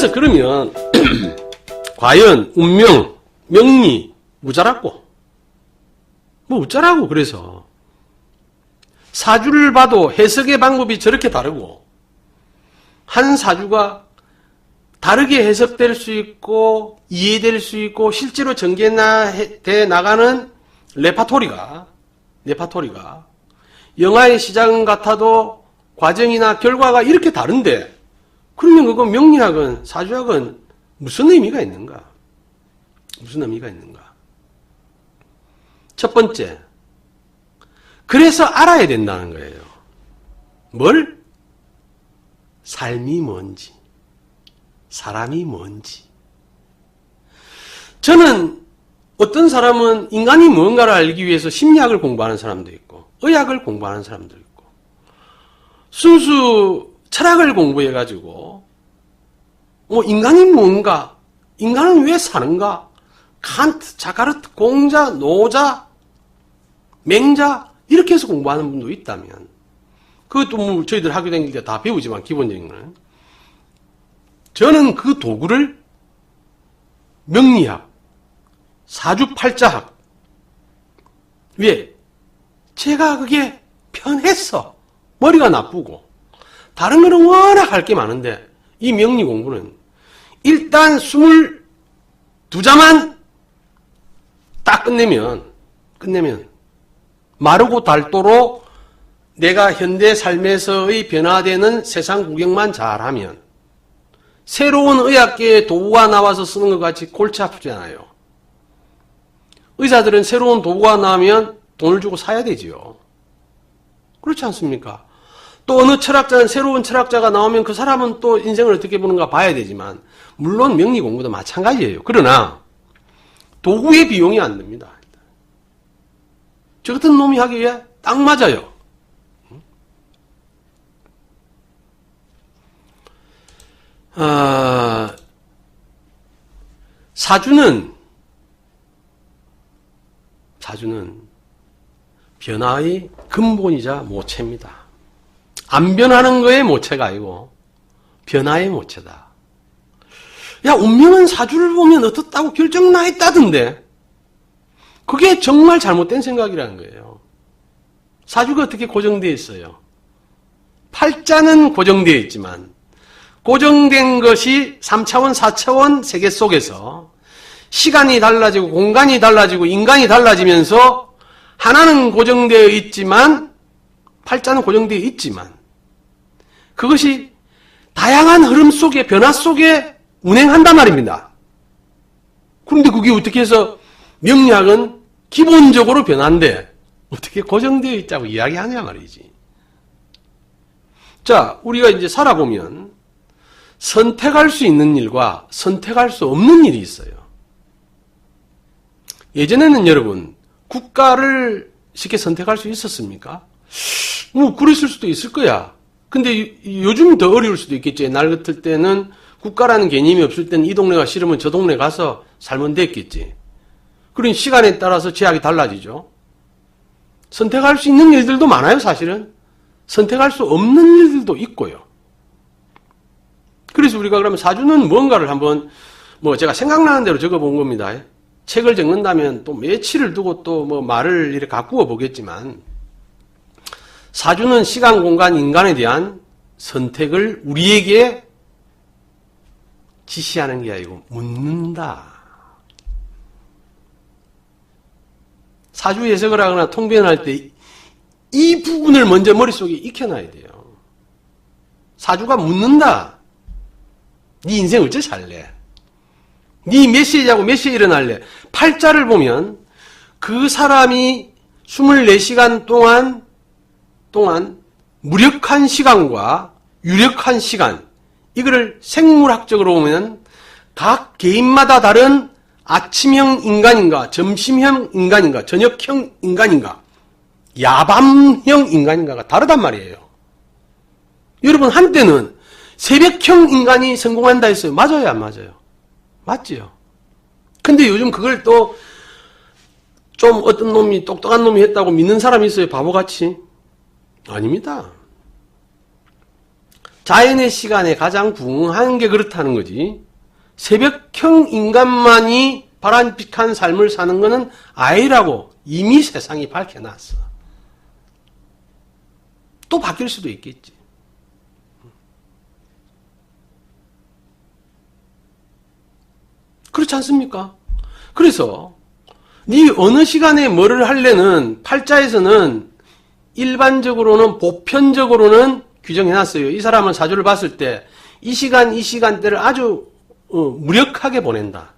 그래서 그러면 과연 운명, 명리 무자라고 뭐 어쩌라고 그래서. 사주를 봐도 해석의 방법이 저렇게 다르고 한 사주가 다르게 해석될 수 있고 이해될 수 있고 실제로 전개돼 나가는 레파토리가 레파토리가 영화의 시장 같아도 과정이나 결과가 이렇게 다른데 그러면 그거 명리학은 사주학은 무슨 의미가 있는가? 무슨 의미가 있는가? 첫 번째, 그래서 알아야 된다는 거예요. 뭘? 삶이 뭔지, 사람이 뭔지. 저는 어떤 사람은 인간이 뭔가를 알기 위해서 심리학을 공부하는 사람도 있고, 의학을 공부하는 사람도 있고, 순수 철학을 공부해가지고, 뭐, 인간이 뭔가, 인간은 왜 사는가, 칸트, 자카르트, 공자, 노자, 맹자, 이렇게 해서 공부하는 분도 있다면, 그것도 뭐 저희들 학교 다닐 때 다 배우지만, 기본적인 거는. 저는 그 도구를 명리학, 사주팔자학, 왜? 제가 그게 편했어. 머리가 나쁘고. 다른 거는 워낙 할 게 많은데, 이 명리 공부는 일단 22자만 딱 끝내면, 끝내면, 마르고 닳도록 내가 현대 삶에서의 변화되는 세상 구경만 잘하면, 새로운 의학계의 도구가 나와서 쓰는 것 같이 골치 아프잖아요. 의사들은 새로운 도구가 나오면 돈을 주고 사야 되지요. 그렇지 않습니까? 또 어느 철학자는 새로운 철학자가 나오면 그 사람은 또 인생을 어떻게 보는가 봐야 되지만 물론 명리 공부도 마찬가지예요. 그러나 도구의 비용이 안 듭니다. 저 같은 놈이 하기에 딱 맞아요. 아, 사주는 사주는 변화의 근본이자 모체입니다. 안 변하는 거의 모체가 아니고 변화의 모체다. 야, 운명은 사주를 보면 어떻다고 결정 나 있다던데. 그게 정말 잘못된 생각이라는 거예요. 사주가 어떻게 고정되어 있어요? 팔자는 고정되어 있지만 고정된 것이 3차원, 4차원 세계 속에서 시간이 달라지고 공간이 달라지고 인간이 달라지면서 하나는 고정되어 있지만 팔자는 고정되어 있지만 그것이 다양한 흐름 속에 변화 속에 운행한단 말입니다. 그런데 그게 어떻게 해서 명리학은 기본적으로 변화인데 어떻게 고정되어 있다고 이야기하냐 말이지. 자, 우리가 이제 살아보면 선택할 수 있는 일과 선택할 수 없는 일이 있어요. 예전에는 여러분, 국가를 쉽게 선택할 수 있었습니까? 뭐, 그랬을 수도 있을 거야. 근데 요즘 더 어려울 수도 있겠지. 날 같을 때는 국가라는 개념이 없을 때는 이 동네가 싫으면 저 동네 가서 살면 됐겠지. 그런 시간에 따라서 제약이 달라지죠. 선택할 수 있는 일들도 많아요, 사실은. 선택할 수 없는 일들도 있고요. 그래서 우리가 그러면 사주는 뭔가를 한번 뭐 제가 생각나는 대로 적어본 겁니다. 책을 적는다면 또 며칠을 두고 또 뭐 말을 이렇게 가꾸어 보겠지만 사주는 시간, 공간, 인간에 대한 선택을 우리에게 지시하는 게 아니고 묻는다. 사주 해석을 하거나 통변을 할때 이 부분을 먼저 머릿속에 익혀놔야 돼요. 사주가 묻는다. 네 인생 어째 살래? 네 자고 몇 시에 일어날래? 팔자를 보면 그 사람이 24시간 동안 동안 무력한 시간과 유력한 시간 이거를 생물학적으로 보면 각 개인마다 다른 아침형 인간인가, 점심형 인간인가, 저녁형 인간인가, 야밤형 인간인가가 다르단 말이에요. 여러분 한때는 새벽형 인간이 성공한다 했어요. 맞아요, 안 맞아요? 맞지요. 근데 요즘 그걸 또 좀 어떤 놈이 똑똑한 놈이 했다고 믿는 사람이 있어요. 바보같이. 아닙니다. 자연의 시간에 가장 부응하는 게 그렇다는 거지. 새벽형 인간만이 바람직한 삶을 사는 것은 아니라고 이미 세상이 밝혀놨어. 또 바뀔 수도 있겠지. 그렇지 않습니까? 그래서 네 어느 시간에 뭐를 할래는 팔자에서는 일반적으로는 보편적으로는 규정해놨어요. 이 사람은 사주를 봤을 때 이 시간 이 시간대를 아주 어, 무력하게 보낸다.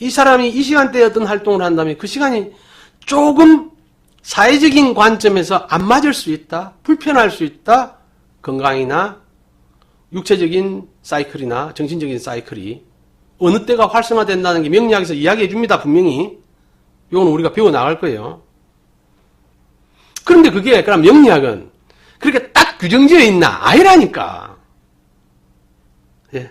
이 사람이 이 시간대에 어떤 활동을 한다면 그 시간이 조금 사회적인 관점에서 안 맞을 수 있다. 불편할 수 있다. 건강이나 육체적인 사이클이나 정신적인 사이클이 어느 때가 활성화된다는 게 명리학에서 이야기해 줍니다. 분명히. 이건 우리가 배워 나갈 거예요. 그런데 그게 그럼 명리학은 그렇게 딱 규정지어 있나? 아니라니까. 예.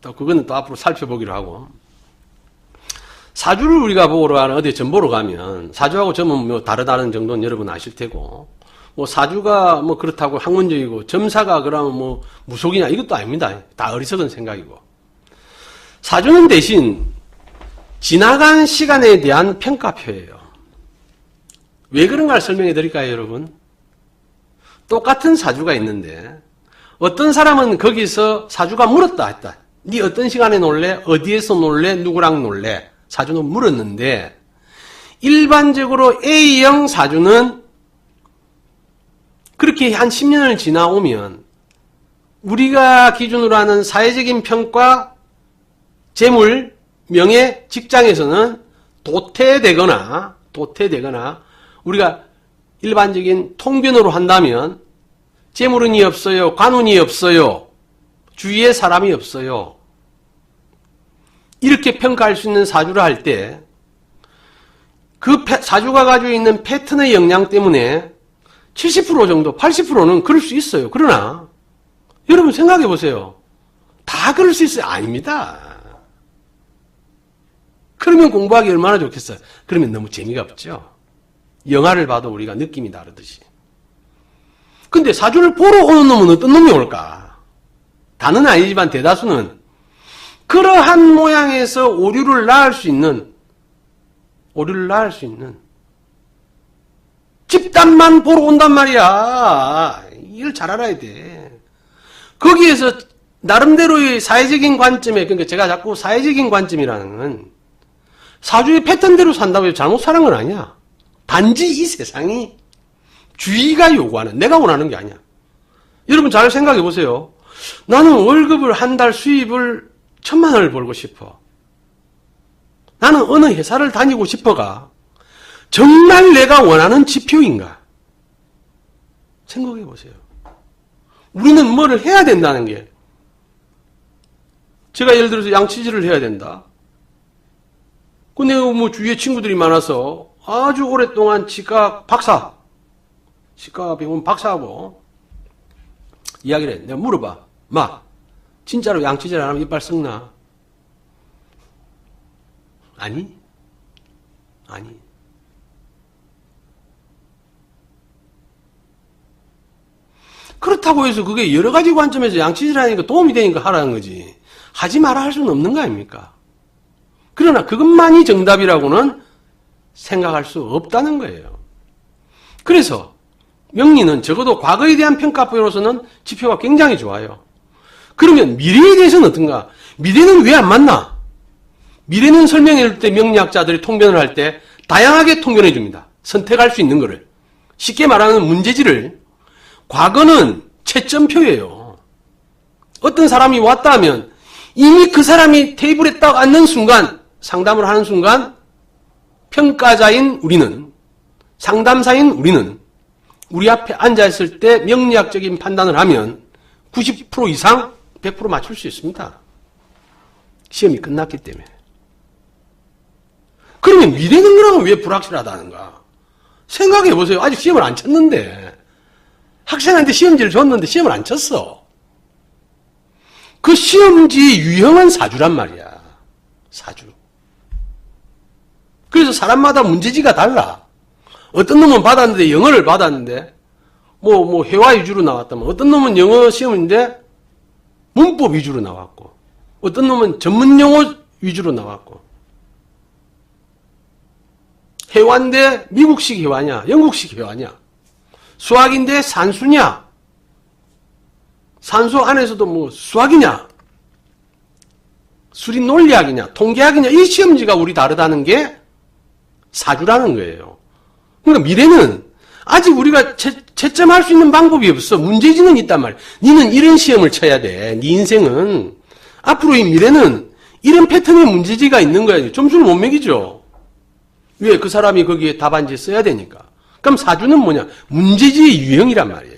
또 그거는 또 앞으로 살펴보기로 하고. 사주를 우리가 보러 가는 어디 점 보러 가면 사주하고 점은 뭐 다르다는 정도는 여러분 아실 테고 뭐 사주가 뭐 그렇다고 학문적이고 점사가 그러면 뭐 무속이냐 이것도 아닙니다. 다 어리석은 생각이고 사주는 대신 지나간 시간에 대한 평가표예요. 왜 그런가를 설명해 드릴까요, 여러분? 똑같은 사주가 있는데 어떤 사람은 거기서 사주가 물었다 했다. 네 어떤 시간에 놀래? 어디에서 놀래? 누구랑 놀래? 사주는 물었는데 일반적으로 A형 사주는 그렇게 한 10년을 지나오면 우리가 기준으로 하는 사회적인 평가, 재물, 명예, 직장에서는 도태되거나 도태되거나 우리가 일반적인 통변으로 한다면 재물운이 없어요. 관운이 없어요. 주위에 사람이 없어요. 이렇게 평가할 수 있는 사주를 할 때 그 사주가 가지고 있는 패턴의 영향 때문에 70% 정도, 80%는 그럴 수 있어요. 그러나 여러분 생각해 보세요. 다 그럴 수 있어요? 아닙니다. 그러면 공부하기 얼마나 좋겠어요? 그러면 너무 재미가 없죠. 영화를 봐도 우리가 느낌이 다르듯이. 근데 사주를 보러 오는 놈은 어떤 놈이 올까? 다는 아니지만 대다수는 그러한 모양에서 오류를 낳을 수 있는 오류를 낳을 수 있는 집단만 보러 온단 말이야. 이걸 잘 알아야 돼. 거기에서 나름대로의 사회적인 관점에 그러니까 제가 자꾸 사회적인 관점이라는 건 사주의 패턴대로 산다고 해서 잘못 사는 건 아니야. 단지 이 세상이 주의가 요구하는, 내가 원하는 게 아니야. 여러분 잘 생각해 보세요. 나는 월급을 한 달 수입을 천만 원을 벌고 싶어. 나는 어느 회사를 다니고 싶어가 정말 내가 원하는 지표인가? 생각해 보세요. 우리는 뭐를 해야 된다는 게 제가 예를 들어서 양치질을 해야 된다. 근데 뭐 주위에 친구들이 많아서 아주 오랫동안 치과 박사, 치과 병원 박사하고 이야기를 해. 내가 물어봐. 마, 진짜로 양치질 안 하면 이빨 썩나? 아니? 아니. 그렇다고 해서 그게 여러 가지 관점에서 양치질 하니까 도움이 되니까 하라는 거지. 하지 마라 할 수는 없는 거 아닙니까? 그러나 그것만이 정답이라고는 생각할 수 없다는 거예요. 그래서 명리는 적어도 과거에 대한 평가표로서는 지표가 굉장히 좋아요. 그러면 미래에 대해서는 어떤가? 미래는 왜 안 맞나? 미래는 설명해 줄 때 명리학자들이 통변을 할 때 다양하게 통변해 줍니다. 선택할 수 있는 거를. 쉽게 말하는 문제지를 과거는 채점표예요. 어떤 사람이 왔다 하면 이미 그 사람이 테이블에 딱 앉는 순간 상담을 하는 순간 평가자인 우리는 상담사인 우리는 우리 앞에 앉아있을 때 명리학적인 판단을 하면 90% 이상 100% 맞출 수 있습니다. 시험이 끝났기 때문에. 그러면 미래는 그러면 왜 불확실하다는가? 생각해 보세요. 아직 시험을 안 쳤는데. 학생한테 시험지를 줬는데 시험을 안 쳤어. 그 시험지 유형은 사주란 말이야. 사주. 그래서 사람마다 문제지가 달라. 어떤 놈은 받았는데 영어를 받았는데 뭐, 뭐, 회화 위주로 나왔다면, 어떤 놈은 영어 시험인데, 문법 위주로 나왔고, 어떤 놈은 전문 용어 위주로 나왔고, 회화인데 미국식 회화냐, 영국식 회화냐, 수학인데 산수냐, 산수 안에서도 뭐 수학이냐, 수리 논리학이냐, 통계학이냐, 이 시험지가 우리 다르다는 게 사주라는 거예요. 그러니까 미래는 아직 우리가 채, 채점할 수 있는 방법이 없어. 문제지는 있단 말이야. 니는 이런 시험을 쳐야 돼. 네 인생은. 앞으로 이 미래는 이런 패턴의 문제지가 있는 거야. 점수를 못 매기죠. 왜? 그 사람이 거기에 답안지 써야 되니까. 그럼 사주는 뭐냐? 문제지의 유형이란 말이에요.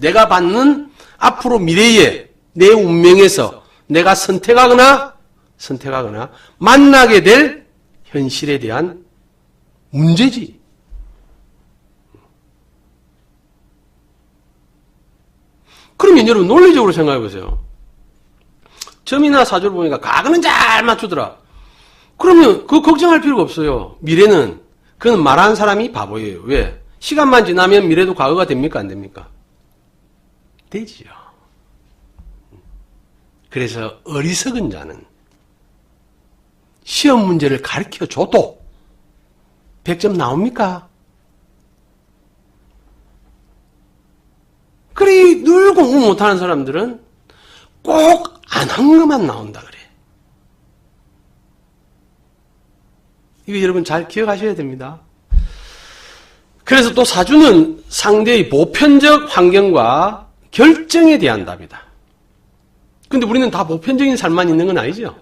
내가 받는 앞으로 미래의 내 운명에서 내가 선택하거나 선택하거나 만나게 될 현실에 대한 문제지. 그러면 여러분 논리적으로 생각해 보세요. 점이나 사주를 보니까 과거는 잘 맞추더라. 그러면 그 걱정할 필요가 없어요. 미래는 그건 말하는 사람이 바보예요. 왜? 시간만 지나면 미래도 과거가 됩니까? 안 됩니까? 되지요. 그래서 어리석은 자는 시험 문제를 가르쳐 줘도 100점 나옵니까? 그래, 늘 공부 못하는 사람들은 꼭 안 한 것만 나온다 그래. 이거 여러분 잘 기억하셔야 됩니다. 그래서 또 사주는 상대의 보편적 환경과 결정에 대한 답이다. 근데 우리는 다 보편적인 삶만 있는 건 아니죠.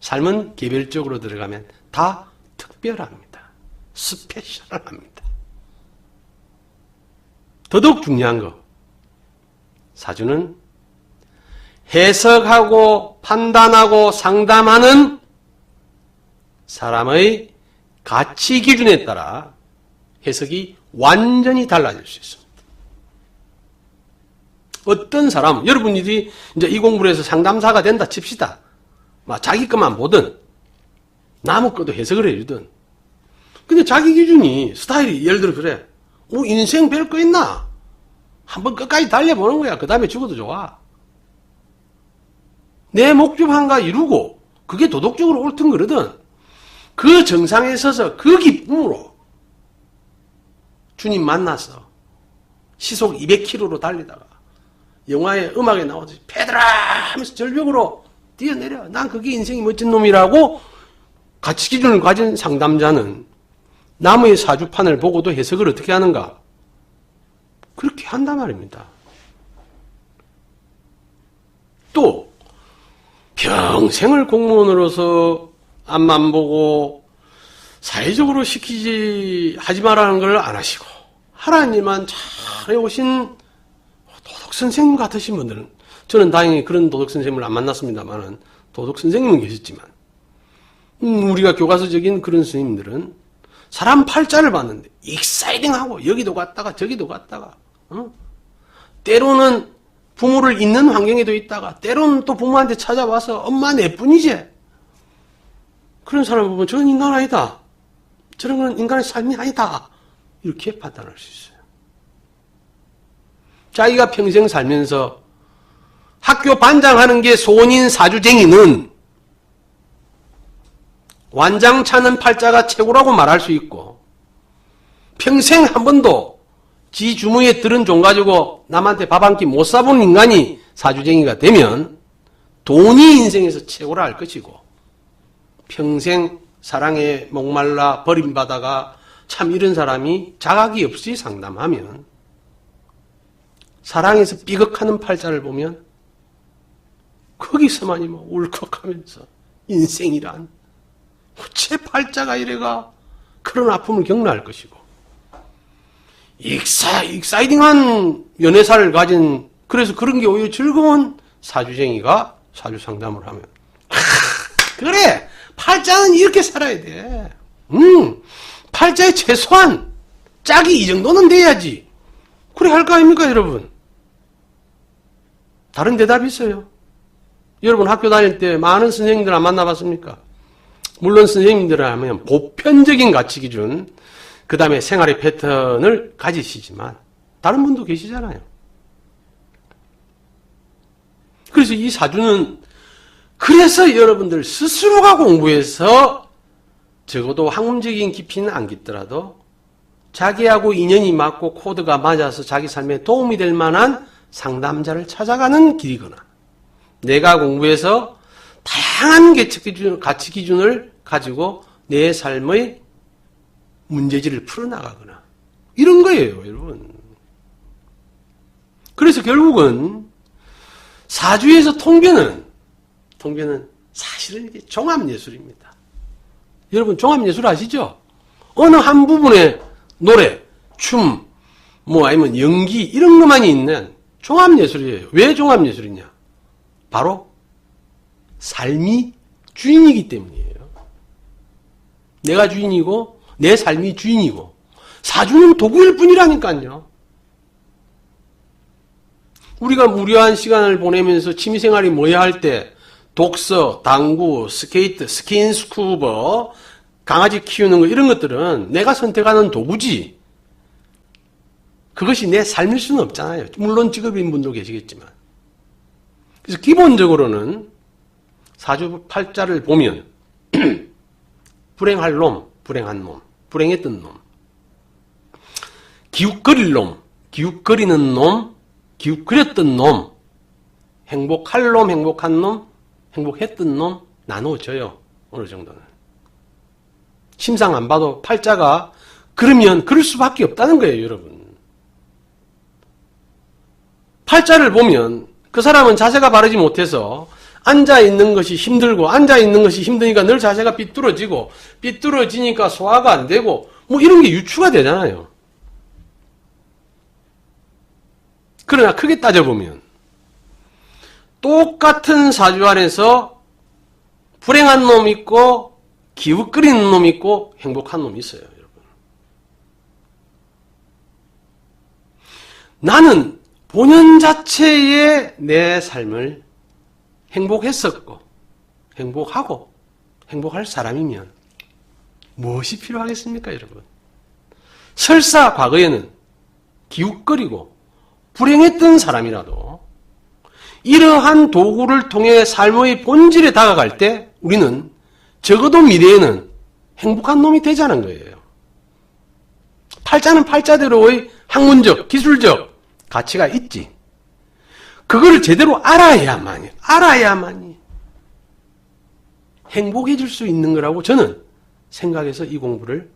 삶은 개별적으로 들어가면 다 특별합니다. 스페셜합니다. 더더욱 중요한 거. 사주는 해석하고 판단하고 상담하는 사람의 가치 기준에 따라 해석이 완전히 달라질 수 있습니다. 어떤 사람, 여러분들이 이제 이 공부를 해서 상담사가 된다 칩시다. 막 자기 것만 보든, 남의 것도 해석을 해주든. 근데 자기 기준이, 스타일이, 예를 들어 그래. 어, 인생 별 거 있나? 한번 끝까지 달려보는 거야. 그 다음에 죽어도 좋아. 내 목적 한가 이루고, 그게 도덕적으로 옳든 그러든, 그 정상에 서서 그 기쁨으로 주님 만나서 시속 200km로 달리다가 영화의 음악에 나오듯이 페드라 하면서 절벽으로 뛰어내려. 난 그게 인생이 멋진 놈이라고 가치 기준을 가진 상담자는 나무의 사주판을 보고도 해석을 어떻게 하는가? 그렇게 한단 말입니다. 또 평생을 공무원으로서 앞만 보고 사회적으로 시키지 하지 말라는 걸 안 하시고 하나님만 잘 해 오신 도덕 선생님 같으신 분들은 저는 다행히 그런 도덕 선생님을 안 만났습니다만은 도덕 선생님은 계셨지만 음, 우리가 교과서적인 그런 선생님들은 사람 팔자를 봤는데 익사이딩하고 여기도 갔다가 저기도 갔다가 어? 때로는 부모를 있는 환경에도 있다가 때로는 또 부모한테 찾아와서 엄마 내뿐이지. 그런 사람을 보면 저건 인간 아니다. 저런 건 인간의 삶이 아니다. 이렇게 판단할 수 있어요. 자기가 평생 살면서 학교 반장하는 게 소원인 사주쟁이는 완장 차는 팔자가 최고라고 말할 수 있고 평생 한 번도 지 주머니에 들은 종 가지고 남한테 밥 한 끼 못 사본 인간이 사주쟁이가 되면 돈이 인생에서 최고라 할 것이고 평생 사랑에 목말라 버림받아가 참 이런 사람이 자각이 없이 상담하면 사랑에서 삐걱하는 팔자를 보면 거기서만이 뭐 울컥하면서 인생이란 어째 팔자가 이래가 그런 아픔을 겪나할 것이고 익사, 익사이딩한 연애사를 가진 그래서 그런 게 오히려 즐거운 사주쟁이가 사주 상담을 하면 아, 그래! 팔자는 이렇게 살아야 돼. 음, 팔자에 최소한 짝이 이 정도는 돼야지. 그래 할 거 아닙니까 여러분? 다른 대답이 있어요. 여러분 학교 다닐 때 많은 선생님들 안 만나봤습니까? 물론 선생님들 하면 보편적인 가치 기준, 그 다음에 생활의 패턴을 가지시지만, 다른 분도 계시잖아요. 그래서 이 사주는 그래서 여러분들 스스로가 공부해서 적어도 학문적인 깊이는 안 깊더라도 자기하고 인연이 맞고 코드가 맞아서 자기 삶에 도움이 될 만한 상담자를 찾아가는 길이거나 내가 공부해서 다양한 개척 기준, 가치 기준을 가지고 내 삶의 문제지를 풀어나가거나 이런 거예요, 여러분. 그래서 결국은 사주에서 통변은 통변은 사실은 이게 종합 예술입니다. 여러분 종합 예술 아시죠? 어느 한 부분에 노래, 춤, 뭐 아니면 연기 이런 것만이 있는 종합 예술이에요. 왜 종합 예술이냐? 바로 삶이 주인이기 때문이에요. 내가 주인이고 내 삶이 주인이고 사주는 도구일 뿐이라니까요. 우리가 무료한 시간을 보내면서 취미생활이 뭐야 할 때 독서, 당구, 스케이트, 스킨스쿠버, 강아지 키우는 거 이런 것들은 내가 선택하는 도구지. 그것이 내 삶일 수는 없잖아요. 물론 직업인 분도 계시겠지만. 그래서 기본적으로는 사주 팔자를 보면 불행할 놈, 불행한 놈, 불행했던 놈, 기웃거릴 놈, 기웃거리는 놈, 기웃거렸던 놈, 행복할 놈, 행복한 놈, 행복했던 놈 나누어져요. 어느 정도는. 심상 안 봐도 팔자가 그러면 그럴 수밖에 없다는 거예요, 여러분. 팔자를 보면 그 사람은 자세가 바르지 못해서 앉아 있는 것이 힘들고 앉아 있는 것이 힘드니까 늘 자세가 삐뚤어지고 삐뚤어지니까 소화가 안 되고 뭐 이런 게 유추가 되잖아요. 그러나 크게 따져보면 똑같은 사주 안에서 불행한 놈 있고 기웃거리는 놈 있고 행복한 놈이 있어요. 나는 본연 자체의 내 삶을 행복했었고, 행복하고, 행복할 사람이면 무엇이 필요하겠습니까, 여러분? 설사 과거에는 기웃거리고 불행했던 사람이라도 이러한 도구를 통해 삶의 본질에 다가갈 때 우리는 적어도 미래에는 행복한 놈이 되자는 거예요. 팔자는 팔자대로의 학문적, 기술적 가치가 있지. 그거를 제대로 알아야만이, 알아야만이 행복해질 수 있는 거라고 저는 생각해서 이 공부를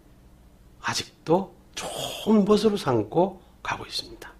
아직도 좋은 것으로 삼고 가고 있습니다.